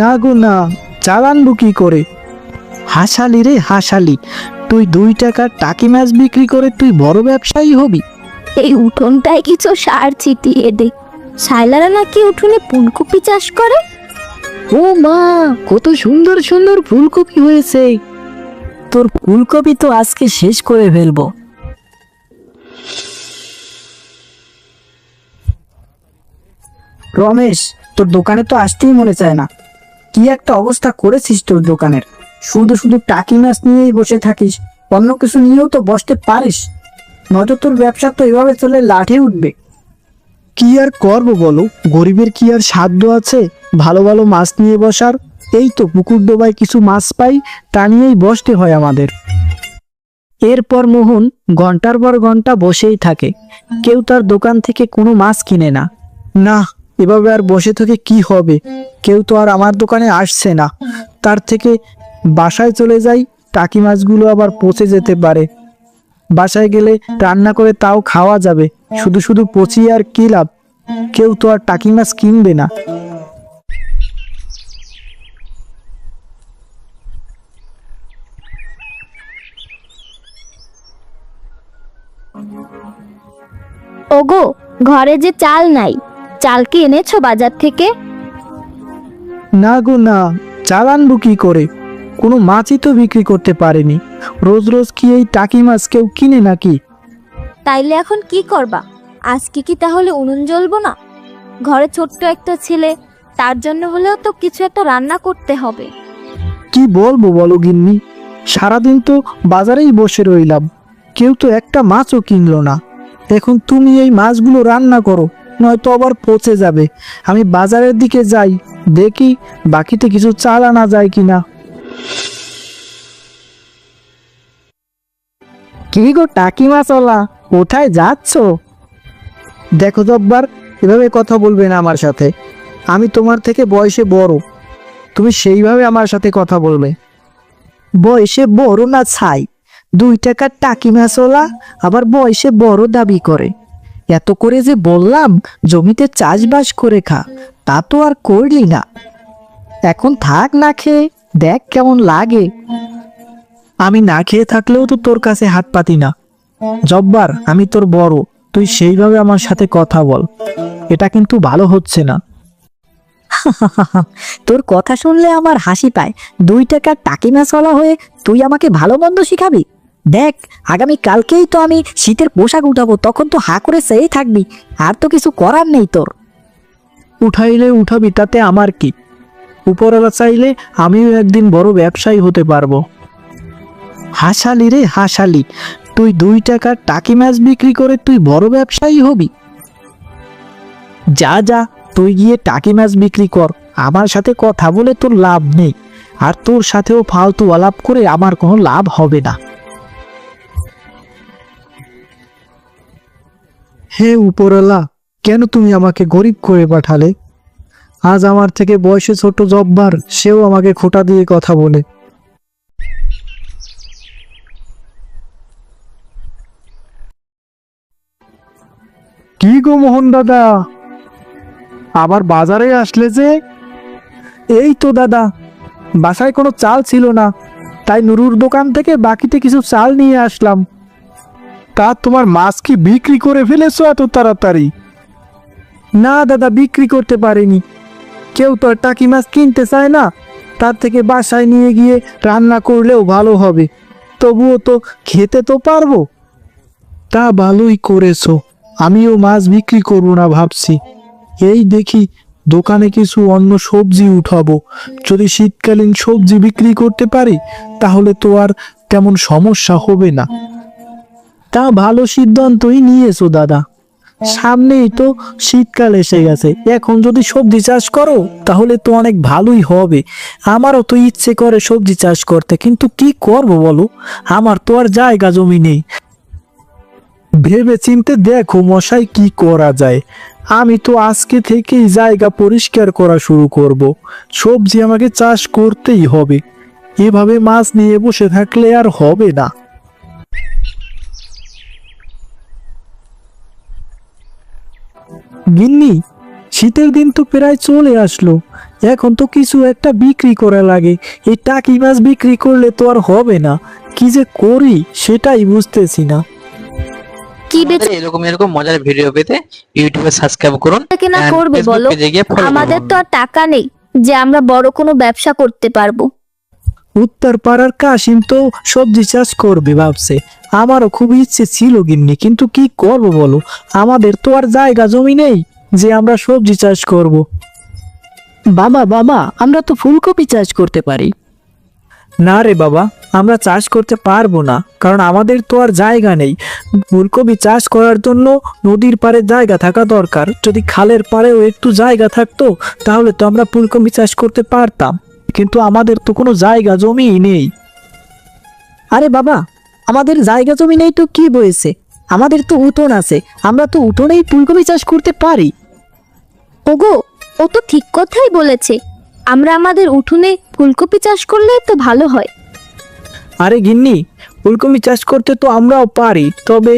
না গো না চাল আনব কি করে? হাসালি রে হাসালি তুই দুই টাকার টাকি মাছ বিক্রি করে তুই বড় ব্যবসায়ী হবি। এই উঠোনটায় কিছু সার ছিটিয়ে দে। সাইলারা নাকি উঠোনে ফুলকপি চাষ করে? ও মা কত সুন্দর সুন্দর ফুলকপি হয়েছে। তোর ফুলকপি তো আজকে শেষ করে ফেলব। রমেশ তোর দোকানে তো আসতেই মনে চায় না। কি একটা অবস্থা করেছিস তোর দোকানের? শুধু শুধু টাকি মাছ নিয়েই বসে থাকিস অন্য কিছু নিয়েও তো বসতে পারিস। নয়তো তোর ব্যবসা তো এভাবে চলে লাঠে উঠবে। কি আর করব বলো? গরিবের কি আর সাধ্য আছে ভালো ভালো মাছ নিয়ে বসার? এই তো পুকুর ডোবায় কিছু মাছ পাই তা নিয়েই বসতে হয় আমাদের। এরপর মোহন ঘণ্টার পর ঘণ্টা বসেই থাকে। কেউ তার দোকান থেকে কোনো মাছ কিনে না। না এভাবে আর বসে থেকে কি হবে? কেউ তো আর আমার দোকানে আসছে না। তার থেকে বাসায় চলে যাই, টাকি মাছগুলো আবার পচে যেতে পারে। বাসায় গেলে রান্না করে তাও খাওয়া যাবে। শুধু শুধু পচিয়ে আর কি লাভ? কেউ তো আর টাকি মাছ কিনবে না। ওগো, ঘরে যে চাল নাই। চাল কি এনেছো বাজার থেকে? না গো না। চাল আনব কি করে? কোনো মাছই তো বিক্রি করতে পারেনি। রোজ রোজ কি এই টাকি মাছ কেউ কিনে নাকি? তাইলে এখন কি করবা? আজকে কি তাহলে উনুন জ্বলবো না? ঘরে ছোট্ট একটা ছেলে তার জন্য হলেও তো কিছু একটা রান্না করতে হবে। কি বলব বলো গিন্নি? সারাদিন তো বাজারেই বসে রইলাম। কেউ তো একটা মাছও কিনলো না। এখন তুমি এই মাছগুলো রান্না করো। নয়তো আবার পচে যাবে। আমি বাজারের দিকে যাই, দেখি বাকিতে কিছু চাল আনা যায় কিনা। কি গো টাকি মাছওয়ালা কোথায় যাচ্ছ? দেখো জব্বার এভাবে কথা বলবে না আমার সাথে। আমি তোমার থেকে বয়সে বড়, তুমি সেইভাবে আমার সাথে কথা বলবে। বয়সে বড় না ছাই, দুই টাকার টাকি মাছওয়ালা আবার বয়সে বড় দাবি করে। এত করে যে বললাম, জমিতে চাষবাস করে খা, তা তো আর করলি না। এখন থাক না খেয়ে, দেখ কেমন লাগে। আমি না খেয়ে থাকলেও তো তোর কাছে হাত পাতি না। জব্বার, আমি তোর বড়, তুই সেইভাবে আমার সাথে কথা বল। এটা কিন্তু ভালো হচ্ছে না। তোর কথা শুনলে আমার হাসি পায়। দুই টাকার টাকি মাছওয়ালা হয়ে তুই আমাকে ভালো মন্দ শিখাবি? দেখ, আগামী কালকেই তো আমি শীতের পোশাক উঠাবো, তখন তো হা করে সেই থাকবি, আর তো কিছু করার নেই তোর। উঠাইলে উঠাবি, তাতে আমার কি? উপরওয়ালা চাইলে আমিও একদিন বড় ব্যবসায়ী হতে পারব। হাসালি রে, হাসালি, তুই দুই টাকার টাকি মাছ বিক্রি করে তুই বড় ব্যবসায়ী হবি? যা যা, তুই গিয়ে টাকি মাছ বিক্রি কর, আমার সাথে কথা বলে তোর লাভ নেই, আর তোর সাথেও ফালতু আলাপ করে আমার কোনো লাভ হবে না। হে উপরওয়ালা, কেন তুমি আমাকে গরিব করে পাঠালে? আজ আমার থেকে বয়সে ছোট জব্বার, সেও আমাকে খোটা দিয়ে কথা বলে। কি গো মোহন দাদা? আবার বাজারে আসলে যে? এই তো দাদা, বাসায় কোনো চাল ছিল না, তাই নুরুর দোকান থেকে বাকিতে কিছু চাল নিয়ে আসলাম। তা তোমার মাছ কি বিক্রি করে ফেলেছো এত তাড়াতাড়ি? না, দাদা, বিক্রি করতে পারিনি। কেউ তো আর টাকি মাছ কিনতে চায় না। তার থেকে বাসায় নিয়ে গিয়ে রান্না করলেও ভালো হবে। তবুও তো খেতে তো পারব। তা ভালোই করেছ। আমিও মাছ বিক্রি করব না ভাবছি। এই দেখি দোকানে কিছু অন্য সবজি উঠাবো। যদি শীতকালীন সবজি বিক্রি করতে পারি, তাহলে তো আর তেমন সমস্যা হবে না। তা ভালো সিদ্ধান্তই নিয়েছো দাদা। সামনেই তো শীতকাল এসে গেছে। এখন যদি সবজি চাষ করো তাহলে তো অনেক ভালোই হবে। আমারও তো ইচ্ছে করে সবজি চাষ করতে কিন্তু কি করব বলো? আমার তো আর জায়গা জমি নেই। ভেবে চিনতে দেখো মশাই কি করা যায়? আমি তো আজকে থেকেই জায়গা পরিষ্কার করা শুরু করব। সবজি আমাকে চাষ করতেই হবে। এভাবে মাছ নিয়ে বসে থাকলে আর হবে না। গিন্নি শীতের দিন তো প্রায় চলে আসলো। এখন তো কিছু একটা বিক্রি করা লাগে। এই টাকি মাছ বিক্রি করলে তো আর হবে না। কি যে করি সেটাই বুঝতেছি না। কি বেচে এরকম এরকম মজার ভিডিও পেতে ইউটিউবে সাবস্ক্রাইব করুন কেনা করবে বলো। আমাদের তো আর টাকা নেই যে আমরা বড় কোনো ব্যবসা করতে পারব। উত্তর পাড়ার কাশিম তো সবজি চাষ করবে ভাবছে। আমারও খুব ইচ্ছে ছিল গিন্নি কিন্তু কি করব বলো? আমাদের তো আর জায়গা জমি নেই যে আমরা সবজি চাষ করব। বাবা বাবা আমরা তো ফুলকপি চাষ করতে পারি। না রে বাবা আমরা চাষ করতে পারব না কারণ আমাদের তো আর জায়গা নেই। ফুলকপি চাষ করার জন্য নদীর পাড়ে জায়গা থাকা দরকার। যদি খালের পাড়েও একটু জায়গা থাকতো তাহলে তো আমরা ফুলকপি চাষ করতে পারতাম। কিন্তু আমাদের তো কোনো জায়গা জমিই নেই। আরে বাবা আমাদের জায়গা জমি নেই তো কি বয়েছে আমাদের তো উঠোন আছে আমরা তো উঠোনেই ফুলকপি চাষ করতে পারি। ওগো ও তো ঠিক কথাই বলেছে। আমরা আমাদের উঠোনে ফুলকপি চাষ করলে তো ভালো হয়। আরে গিন্নি ফুলকপি চাষ করতে তো আমরাও পারি তবে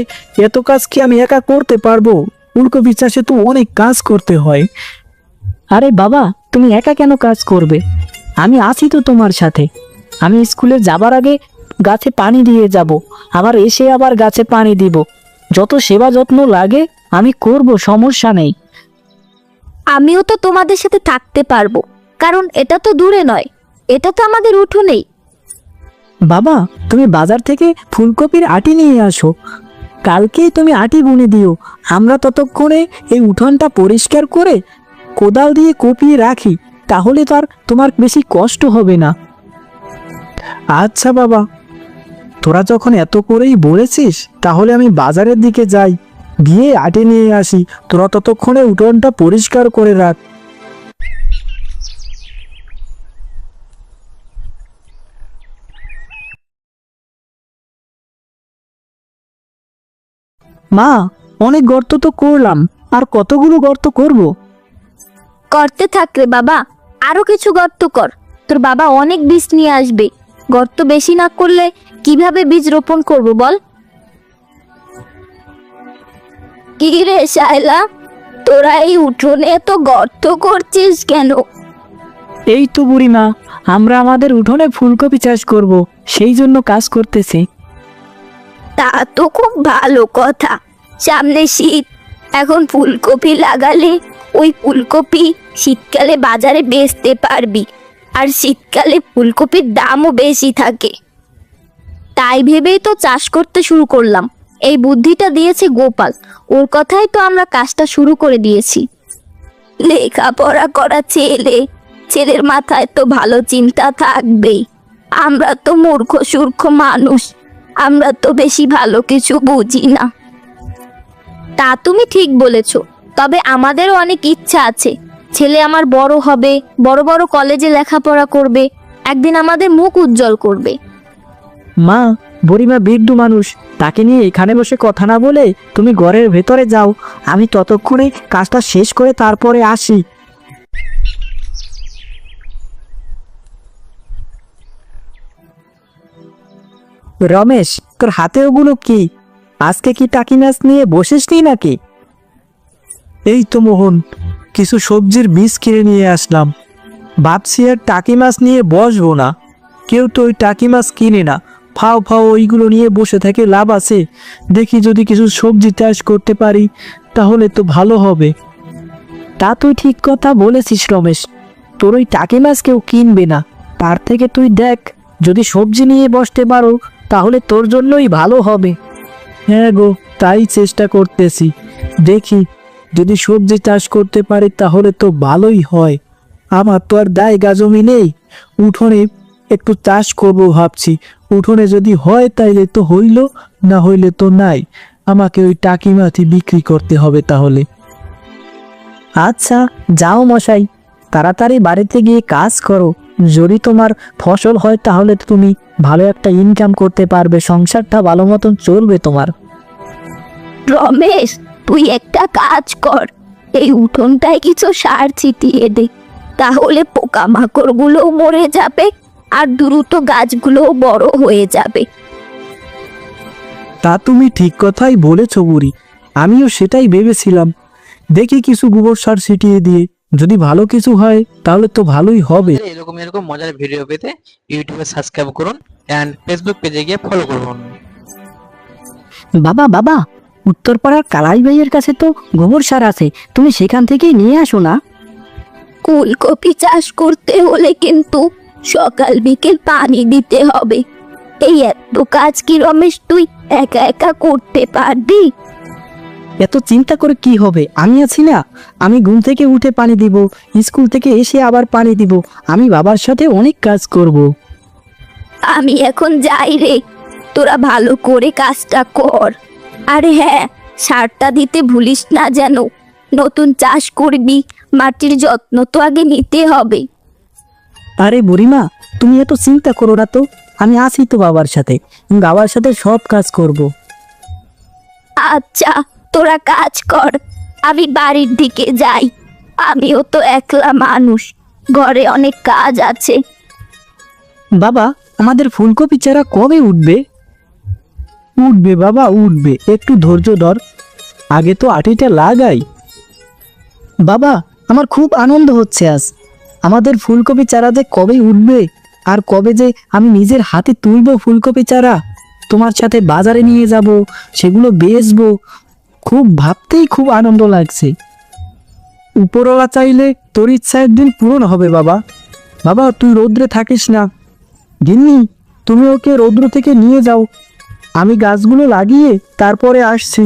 এত কাজ কি আমি একা করতে পারব? ফুলকপি চাষে তো অনেক কাজ করতে হয়। আরে বাবা তুমি একা কেন কাজ করবে? আমি আছি তো তোমার সাথে। আমি স্কুলে যাবার আগে গাছে পানি দিয়ে যাব আবার এসে আবার গাছে পানি দিব। যত সেবা যত্ন লাগে আমি করব সমস্যা নেই। আমিও তো তোমাদের সাথে থাকতে পারব কারণ এটা তো দূরে নয় এটা তো আমাদের উঠোনেই। বাবা তুমি বাজার থেকে ফুলকপির আটি নিয়ে আসো। কালকেই তুমি আটি বুনে দিও আমরা ততক্ষণে এই উঠোনটা পরিষ্কার করে কোদাল দিয়ে কপিয়ে রাখি। তাহলে তো আর তোমার বেশি কষ্ট হবে না। আচ্ছা বাবা, তোরা যখন এত করেই বলেছিস, তাহলে আমি বাজারের দিকে যাই। গিয়ে আটে নিয়ে আসি, তোরা ততক্ষণে উঠোনটা পরিষ্কার করে রাখ। মা, অনেক গর্ত তো করলাম, আর কতগুলো গর্ত করব? করতে থাক রে বাবা আরও কিছু গর্ত কর। তোর বাবা অনেক বীজ নিয়ে আসবে। গর্ত বেশি না করলে কীভাবে বীজ রোপণ করব বল? কি রে শায়লা তোরা এই উঠোনে তো গর্ত করছিস কেন? এই তো বুড়িমা আমরা আমাদের উঠোনে ফুলকপি চাষ করব সেই জন্য কাজ করতেছি। তা তো খুব ভালো কথা। সামনে শীত এখন ফুলকপি লাগালে ওই ফুলকপি শীতকালে বাজারে বেচতে পারবি। আর শীতকালে ফুলকপির দামও বেশি থাকে। তাই ভেবেই তো চাষ করতে শুরু করলাম। এই বুদ্ধিটা দিয়েছে গোপাল। ওর কথাই তো আমরা কাজটা শুরু করে দিয়েছি। লেখাপড়া করা ছেলে, ছেলের মাথায় তো ভালো চিন্তা থাকবেই। আমরা তো মূর্খ, সূর্খ মানুষ। আমরা তো বেশি ভালো কিছু বুঝি না। তা তুমি ঠিক বলেছ। তবে আমাদেরও অনেক ইচ্ছা আছে। ছেলে আমার বড় হবে, বড় বড় কলেজে লেখাপড়া করবে, একদিন আমাদের মুখ উজ্জ্বল করবে। মা, বুড়িমা বৃদ্ধ মানুষ, তাকে নিয়ে এখানে বসে কথা না বলে তুমি ঘরের ভেতরে যাও। আমি ততক্ষণে কাজটা শেষ করে তারপরে আসি। রমেশ, তোর হাতে ওগুলো কি? আজকে কি টাকি নিয়ে বসিসনি নাকি? এই তো মোহন, কিছু সবজির বীজ কিনে নিয়ে আসলাম। ভাবছি আর টাকি মাছ নিয়ে বসবো না। কেউ তো ওই টাকি মাছ কিনে না। ফাও ফাও ওইগুলো নিয়ে বসে থাকে লাভ আছে। দেখি যদি কিছু সবজি চাষ করতে পারি, তাহলে তো ভালো হবে। তা তুই ঠিক কথা বলেছিস রমেশ। তোর ওই টাকি মাছ কেউ কিনবে না। তার থেকে তুই দেখ, যদি সবজি নিয়ে বসতে পারো, তাহলে তোর জন্যই ভালো হবে। হ্যাঁ গো, তাই চেষ্টা করতেছি। দেখি যদি সবজি চাষ করতে পারি তাহলে তো ভালোই হয়। আমার তো আর জায়গা জমি নেই। উঠোনে একটু চাষ করব ভাবছি। উঠোনে যদি হয় তাইলে তো হইল, না হইলে তো নাই। আমাকে ওই টাকি মাটি বিক্রি করতে হবে তাহলে। আচ্ছা যাও মশাই, তাড়াতাড়ি বাড়িতে গিয়ে কাজ করো। যদি তোমার ফসল হয় তাহলে তুমি ভালো একটা ইনকাম করতে পারবে, সংসারটা ভালো মতন চলবে তোমার। রমেশ তুই একটা কাজ কর। এই উঠোনটায় কিছু সার ছিটিয়ে দে। তাহলে পোকামাকড়গুলোও মরে যাবে আর দ্রুত গাছগুলোও বড় হয়ে যাবে। তা তুমি ঠিক কথাই বলেছ বুড়ি। আমিও সেটাই ভেবেছিলাম। দেখি কিছু গোবর সার ছিটিয়ে দিয়ে যদি ভালো কিছু হয় তাহলে তো ভালোই হবে। এরকম এরকম মজার ভিডিও পেতে ইউটিউবে সাবস্ক্রাইব করুন এন্ড ফেসবুক পেজে গিয়ে ফলো করুন। বাবা বাবা উত্তরপাড়ার কালাই ভাইয়ের কাছে তো গোবর সার আছে তুমি সেখান থেকেই নিয়ে আসো না। ফুলকপি চাষ করতে হলে কিন্তু সকাল বিকেল পানি দিতে হবে। এই এত কাজ কি রমেশ তুই একা একা করতে পারবি? এত চিন্তা করে কি হবে? আমি আছি না। আমি ঘুম থেকে উঠে পানি দিব স্কুল থেকে এসে আবার পানি দিব। আমি বাবার সাথে অনেক কাজ করব। আমি এখন যাই রে তোরা ভালো করে কাজটা কর। আরে হ্যাঁ সারটা দিতে ভুলিস না যেন। নতুন চাষ করবি মাটির যত্ন তো আগে নিতে হবে। আরে বুড়িমা তুমি এত চিন্তা করো না তো। আমি আসি তো বাবার সাথে। বাবার সাথে সব কাজ করব। আচ্ছা তোরা কাজ কর। আমি বাড়ির দিকে যাই। আমিও তো একলা মানুষ। ঘরে অনেক কাজ আছে। বাবা আমাদের ফুলকপি চারা কবে উঠবে? উঠবে বাবা, উঠবে। একটু ধৈর্য ধর। আগে তো আটিটা লাগাই। বাবা, আমার খুব আনন্দ হচ্ছে আজ। আমাদের ফুলকপি চারা যে কবে উঠবে আর কবে যে আমি নিজের হাতে তুলবো ফুলকপি চারা, তোমার সাথে বাজারে নিয়ে যাব, সেগুলো বেচবো, খুব ভাবতেই খুব আনন্দ লাগছে। উপরওয়ালা চাইলে তোর ইচ্ছা একদিন পূরণ হবে বাবা। বাবা, তুই রৌদ্রে থাকিস না। গিন্নি, তুমি ওকে রৌদ্র থেকে নিয়ে যাও। আমি গাছগুলো লাগিয়ে তারপরে আসছি।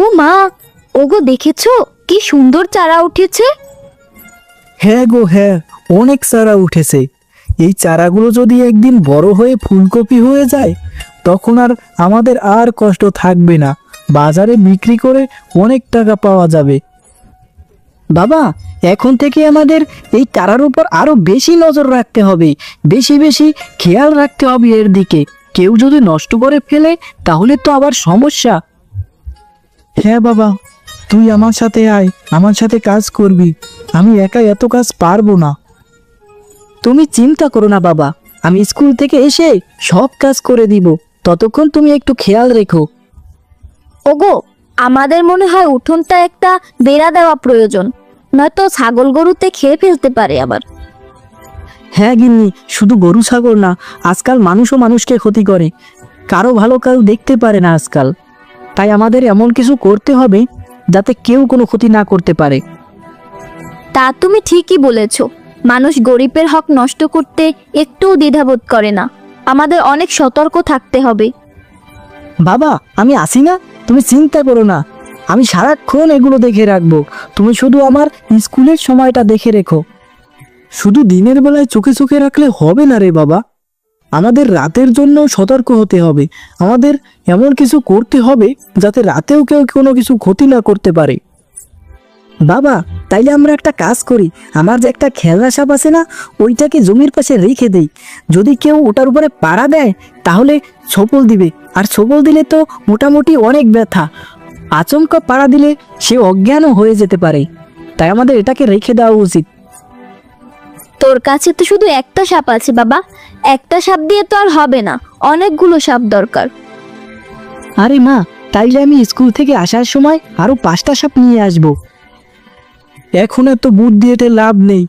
ও মা ওগো দেখেছ কি সুন্দর চারা উঠেছে? হ্যাঁ গো হ্যাঁ অনেক চারা উঠেছে। এই চারাগুলো যদি একদিন বড় হয়ে ফুলকপি হয়ে যায় তখন আর আমাদের আর কষ্ট থাকবে না। বাজারে বিক্রি করে অনেক টাকা পাওয়া যাবে। বাবা এখন থেকে আমাদের এই চারার উপর আরও বেশি নজর রাখতে হবে। বেশি বেশি খেয়াল রাখতে হবে এর দিকে। কেউ যদি নষ্ট করে ফেলে তাহলে তো আবার সমস্যা। হ্যাঁ বাবা তুই আমার সাথে আয় আমার সাথে কাজ করবি। আমি একা এত কাজ পারব না। তুমি চিন্তা করো না বাবা আমি স্কুল থেকে এসে সব কাজ করে দিব। ততক্ষণ তুমি একটু খেয়াল রেখো। ওগো আমাদের মনে হয় উঠোনটা একটা বেড়া দেওয়া প্রয়োজন। নয়তো ছাগল গরুতে খেয়ে ফেলতে পারে আবার। হ্যাঁ গিন্নি শুধু গরু ছাগল না আজকাল মানুষও মানুষকে ক্ষতি করে। কারও ভালো কারও দেখতে পারে না আজকাল। তাই আমাদের এমন কিছু করতে হবে যাতে কেউ কোনো ক্ষতি না করতে পারে। তা তুমি ঠিকই বলেছ। মানুষ গরিবের হক নষ্ট করতে একটুও দ্বিধাবোধ করে না। আমাদের অনেক সতর্ক থাকতে হবে। বাবা আমি আসি না? তুমি চিন্তা করো না। আমি সারাক্ষণ এগুলো দেখে রাখব। তুমি শুধু আমার স্কুলের সময়টা দেখে রেখো। শুধু দিনের বেলায় চোখে চোখে রাখলে হবে না রে বাবা। আমাদের রাতের জন্য সতর্ক হতে হবে। আমাদের এমন কিছু করতে হবে যাতে রাতেও কেউ কোনো কিছু ক্ষতি না করতে পারে। বাবা তাইলে আমরা একটা কাজ করি। আমার যে একটা খেলনা সাপ আছে না ওইটাকে জমির পাশে রেখে দেই। যদি কেউ ওটার উপরে পাড়া দেয় তাহলে সপল দিবে। আর সপল দিলে তো মোটামুটি অনেক ব্যথা। আচমকা পাড়া দিলে সে অজ্ঞানও হয়ে যেতে পারে। তাই আমাদের এটাকে রেখে দেওয়া উচিত। তোর কাছে তো শুধু একটা সাপ আছে বাবা। একটা সাপ দিয়ে তো আর হবে না। অনেকগুলো সাপ দরকার। আরে মা তাইলে আমি স্কুল থেকে আসার সময় আরও পাঁচটা সাপ নিয়ে আসব। এখন এত বুদ্ধি এতে লাভ নেই।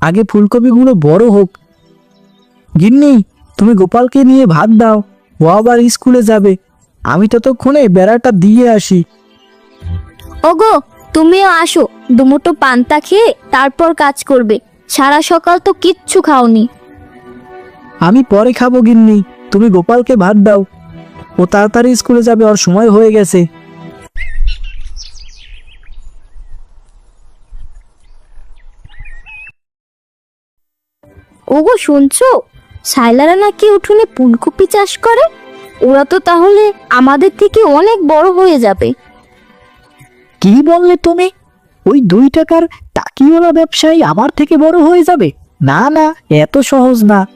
আগে ফুলকপিগুলো বড় হোক। গিন্নি তুমি গোপালকে নিয়ে ভাত দাও। ও আবার স্কুলে যাবে। আমি ততক্ষণে বেড়াটা দিয়ে আসি। ওগো তুমিও আসো। দুমুটো পান্তা খেয়ে তারপর কাজ করবে। সারা সকাল তো কিচ্ছু খাওনি। আমি পরে খাব গিন্নি। তুমি গোপালকে ভাত দাও। ও তাড়াতাড়ি স্কুলে যাবে ওর সময় হয়ে গেছে। ওগো শুনছো? সাইলারা নাকি উঠোনে ফুলকপি চাষ করে? ওরা তো তাহলে আমাদের থেকে অনেক বড় হয়ে যাবে। কি বললে তুমি? ওই দুই টাকার টাকিওয়ালা ব্যবসায়ী আমার থেকে বড় হয়ে যাবে? না না এত সহজ না।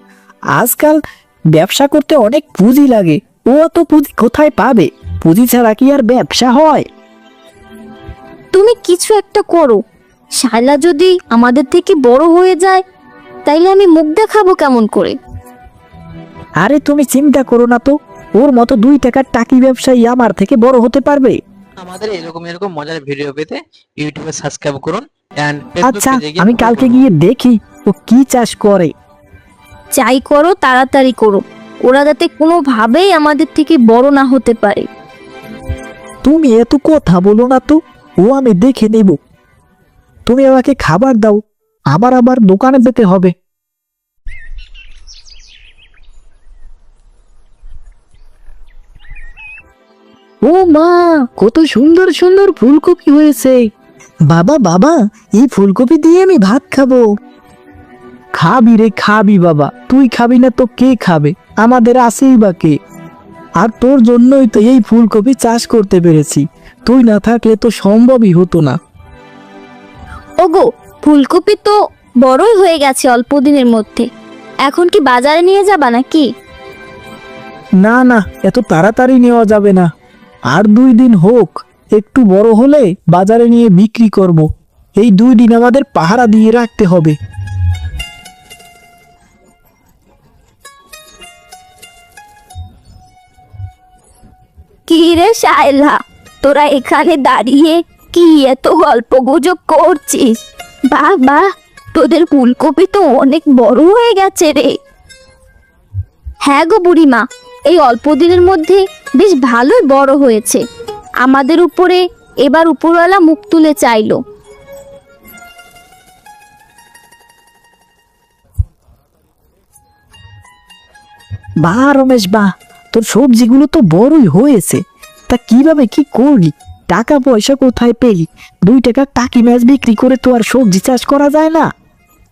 আজকাল ব্যবসা করতে অনেক পুঁজি লাগে। ও অত পুঁজি কোথায় পাবে? পুঁজি ছাড়া কি আর ব্যবসা হয়? তুমি কিছু একটা করো। শায়লা যদি আমাদের থেকে বড় হয়ে যায় তাইলে আমি মুখ দেখাবো কেমন করে? আরে তুমি চিন্তা করো না তো ওর মতো দুই টাকার টাকি ব্যবসায়ী আমার থেকে বড় হতে পারবে? আমাদের এরকম এরকম মজার ভিডিও পেতে ইউটিউবে সাবস্ক্রাইব করুন এন্ড আচ্ছা আমি কালকে গিয়ে দেখি ও কি চাষ করে। চাই করো তাড়াতাড়ি করো। ওরা যাতে কোনোভাবেই আমাদের থেকে বড় না হতে পারে। তুমি এত কথা বলো না তো ও আমি দেখে নেব। তুমি আমাকে খাবার দাও। আবার আবার দোকানে যেতে হবে। ও মা, কত সুন্দর সুন্দর ফুলকপি হয়েছে। বাবা বাবা, এই ফুলকপি দিয়ে আমি ভাত খাব। খাবি রে, খাবি বাবা, তুই খাবি না তো কে খাবে? আমাদের আসেই বা কে আর তোর জন্যই তো এই ফুলকপি চাষ করতে পেরেছি। তুই না থাকলে তো সম্ভবই হতো না। ওগো ফুলকপি তো বড়ই হয়ে গেছে অল্প দিনের মধ্যে। এখন কি বাজারে নিয়ে যাবা নাকি? না না এত তাড়াতাড়ি নেওয়া যাবে না। আর দুই দিন হোক একটু বড় হলে বাজারে নিয়ে বিক্রি করব। এই দুই দিন আমাদের পাহারা দিয়ে রাখতে হবে। কি রে শায়লা তোরা এখানে দাঁড়িয়ে কি এত গল্প গুজব করছিস? বাহ তোদের ফুলকপি তো অনেক বড় হয়ে গেছে রে। হ্যাঁ গো বুড়িমা, এই অল্প দিনের মধ্যে বেশ ভালোই বড় হয়েছে। আমাদের উপরে এবার উপরওয়ালা মুখ তুলে চাইলো। বা রমেশ বা, তোর সবজিগুলো তো বড়ই হয়েছে। তা কীভাবে কি করলি? টাকা পয়সা কোথায় পেলি? দুই টাকা টাকি মাছ বিক্রি করে তো আর সবজি চাষ করা যায় না।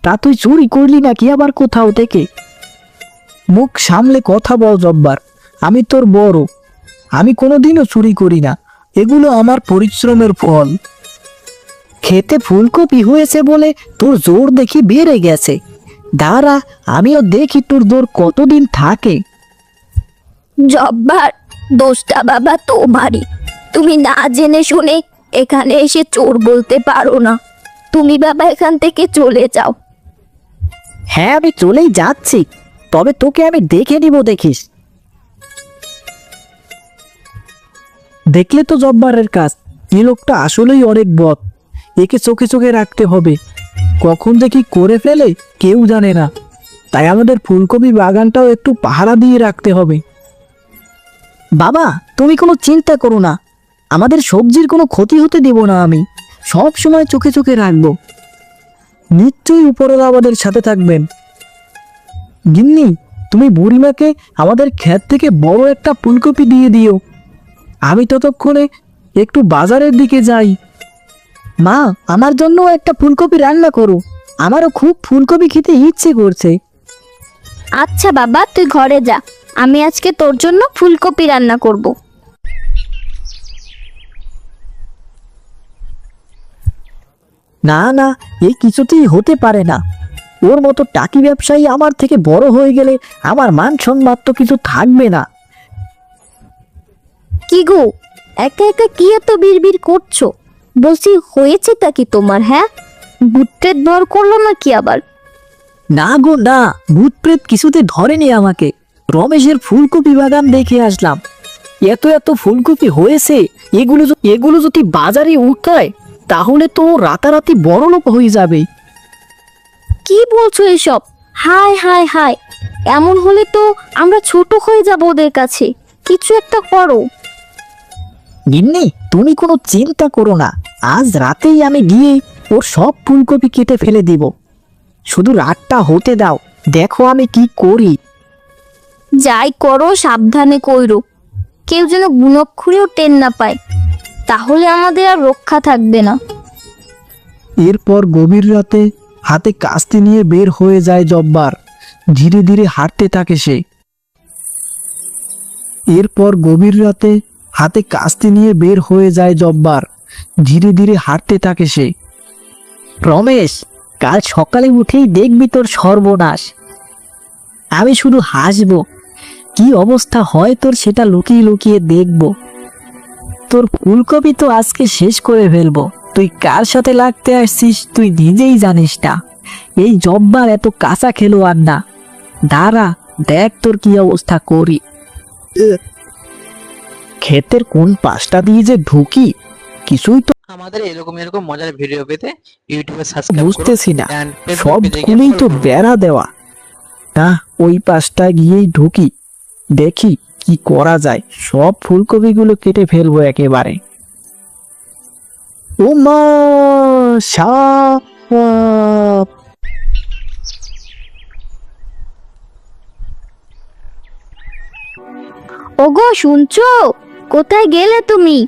তা তুই চুরি করলি নাকি আবার কোথাও থেকে? মুখ সামলে কথা বল জব্বার। আমি তোর বড়। আমি কোনোদিনও চুরি করি না। এগুলো আমার পরিশ্রমের ফল। খেতে ফুলকপি হয়েছে বলে তোর জোর দেখি বেড়ে গেছে। দাঁড়া, আমিও দেখি তোর দৌড় কতদিন থাকে। জব্বার, দোষটা বাবা তোমারই। তুমি না জেনে শুনে এখানে এসে চোর বলতে পারো না। তুমি বাবা এখান থেকে চলে যাও। হ্যাঁ আমি চলেই যাচ্ছি। তবে তোকে আমি দেখে নিব, দেখিস। দেখলে তো জব্বারের কাজ। এই লোকটা আসলেই অনেক বদ। একে চোখে চোখে রাখতে হবে। কখন কি করে ফেলে, কেউ জানে না। তাই আমাদের ফুলকপি বাগানটাও একটু পাহারা দিয়ে রাখতে হবে। বাবা, তুমি কোনো চিন্তা করো না। আমাদের সবজির কোনো ক্ষতি হতে দেব না আমি। সব সময় চোখে চোখে রাখব। নিশ্চয়ই উপরওয়ালা আমাদের সাথে থাকবেন। গিন্নি, তুমি বুড়িমাকে আমাদের ক্ষেত থেকে বড় একটা ফুলকপি দিয়ে দিও। আমি ততক্ষণে একটু বাজারের দিকে যাই। মা, আমার জন্য একটা ফুলকপি রান্না করো। আমারও খুব ফুলকপি খেতে ইচ্ছে করছে। আচ্ছা বাবা, তুই ঘরে যা। আমি আজকে তোর জন্য ফুলকপি রান্না করব। না না এই কিছুতেই হতে পারে না। ওর মতো টাকি ব্যবসায়ী আমার থেকে বড় হয়ে গেলে আমার মান সম্মান তো কিছু থাকবে না। কি গো একা একা কি এত বিড়বিড় করছ? বলছি হয়েছেটা কি তোমার হ্যাঁ? বুট্টের ভর করল নাকি আবার? না গো না ভূত প্রেত কিছুতে ধরেনি আমাকে। রমেশের ফুলকপি বাগান দেখে আসলাম। এত এত ফুলকপি হয়েছে এগুলো এগুলো যদি বাজারে উঠায় তাহলে তো রাতারাতি বড় লোক হয়ে যাবে। কি বলছো এসব? হায় হায় হায়। এমন হলে তো আমরা ছোট হয়ে যাব ওদের কাছে। কিছু একটা করো। গিন্নি তুমি কোনো চিন্তা করো না। আজ রাতেই আমি গিয়ে ওর সব ফুলকপি কেটে ফেলে দিব। শুধু রাতটা হতে দাও। দেখো আমি কি করি। যাই করো সাবধানে কইরো। কেউ যেন গুণক্ষুরেও টেন না পায়। তাহলে আমাদের আর রক্ষা থাকবে না। এরপর গভীর রাতে হাতে কাস্তি নিয়ে বের হয়ে যায় জব্বার। ধীরে ধীরে হাঁটতে থাকে সে। এরপর গভীর রাতে হাতে কাস্তি নিয়ে বের হয়ে যায় জব্বার। ধীরে ধীরে হাঁটতে থাকে সে। রমেশ কাল সকালে উঠেই দেখবি তোর সর্বনাশ। আমি শুধু হাসব। কি অবস্থা হয় তোর সেটা লুকিয়ে লুকিয়ে দেখব। তোর ফুলকপি তো আজকে শেষ করে ফেলব। তুই কার সাথে লাগতে আসছিস তুই নিজেই জানিস না। এই জব্বার এত কাঁচা খেলোয়াড় না। দাঁড়া দেখ তোর কি অবস্থা করি। ক্ষেতের কোন পাশটা দিয়ে যে ঢুকি কিছুই তো আমাদের এরকম এরকম মজার ভিডিও পেতে ইউটিউবে সাবস্ক্রাইব বুঝতেছি না। and সব page এ গিয়ে খুলেই তো বেড়া দেওয়া। না ওই পাশটা গিয়েই ঢুকি। দেখি। কি করা যায়? সব ফুলকপিগুলো কেটে ফেলব একেবারে। সাপ! ওগো শুনছো? কোথায় গেলে তুমি?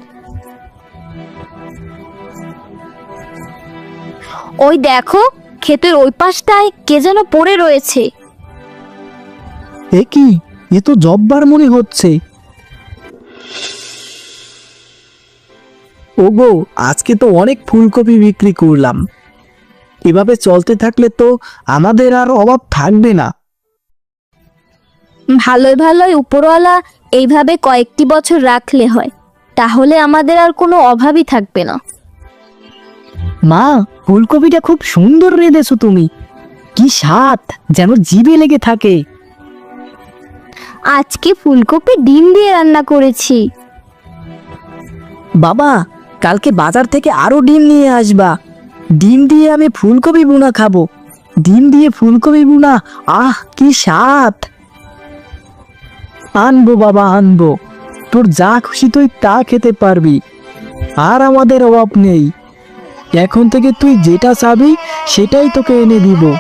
ওই দেখো ক্ষেতের ওই পাশটায় কে যেন পড়ে রয়েছে। এ কি? এ তো জব্বার মনে হচ্ছে। ওগো আজকে তো অনেক ফুলকপি বিক্রি করলাম। এভাবে চলতে থাকলে তো আমাদের আর অভাব থাকবে না। ভালোই ভালোই উপরওয়ালা এইভাবে কয়েকটি বছর রাখলে হয় তাহলে আমাদের আর কোনো অভাবই থাকবে না। মা ফুলকপিটা খুব সুন্দর রেঁধেছো তুমি। কি স্বাদ যেন জিভে লেগে থাকে। আজকে ফুলকপি ডিম দিয়ে রান্না করেছি। বাবা, কালকে বাজার থেকে আরও ডিম নিয়ে আসবা। ডিম দিয়ে আমি ফুলকপি বুনা খাব। ডিম দিয়ে ফুলকপি বুনা আহ, কি স্বাদ। আনব বাবা, আনব। তোর যা খুশি তুই তা খেতে পারবি। আর আমাদের অভাব নেই। এখন থেকে তুই যেটা চাবি, সেটাই তোকে এনে দিব।